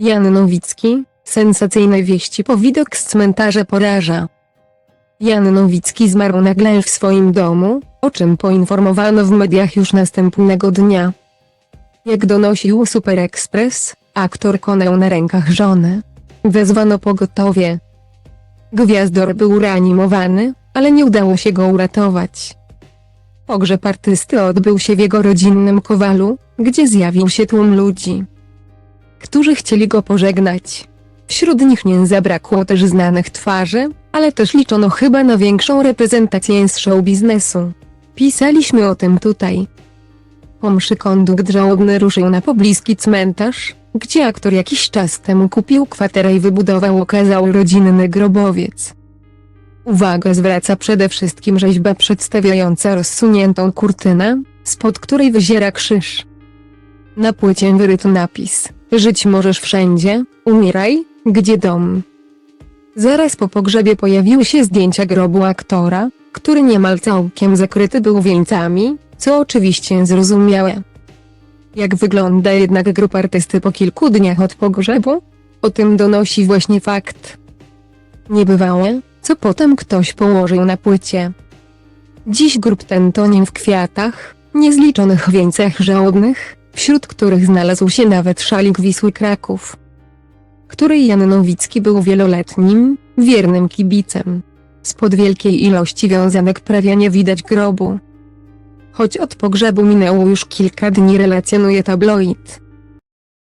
Jan Nowicki, sensacyjne wieści po widok z cmentarza poraża. Jan Nowicki zmarł nagle w swoim domu, o czym poinformowano w mediach już następnego dnia. Jak donosił Super Express, aktor konał na rękach żony. Wezwano pogotowie. Gwiazdor był reanimowany, ale nie udało się go uratować. Pogrzeb artysty odbył się w jego rodzinnym Kowalu, gdzie zjawił się tłum ludzi, którzy chcieli go pożegnać. Wśród nich nie zabrakło też znanych twarzy, ale też liczono chyba na większą reprezentację z show biznesu. Pisaliśmy o tym tutaj. Po mszy kondukt żałobny ruszył na pobliski cmentarz, gdzie aktor jakiś czas temu kupił kwaterę i wybudował okazały rodzinny grobowiec. Uwagę zwraca przede wszystkim rzeźba przedstawiająca rozsuniętą kurtynę, spod której wyziera krzyż. Na płycie wyryto napis Żyć możesz wszędzie, umieraj, gdzie dom. Zaraz po pogrzebie pojawiły się zdjęcia grobu aktora, który niemal całkiem zakryty był wieńcami, co oczywiście zrozumiałe. Jak wygląda jednak grupa artysty po kilku dniach od pogrzebu? O tym donosi właśnie fakt. Niebywałe, co potem ktoś położył na płycie. Dziś grób ten tonie w kwiatach, niezliczonych wieńcach żałobnych, wśród których znalazł się nawet szalik Wisły Kraków, której Jan Nowicki był wieloletnim, wiernym kibicem. Spod wielkiej ilości wiązanek prawie nie widać grobu. Choć od pogrzebu minęło już kilka dni relacjonuje tabloid.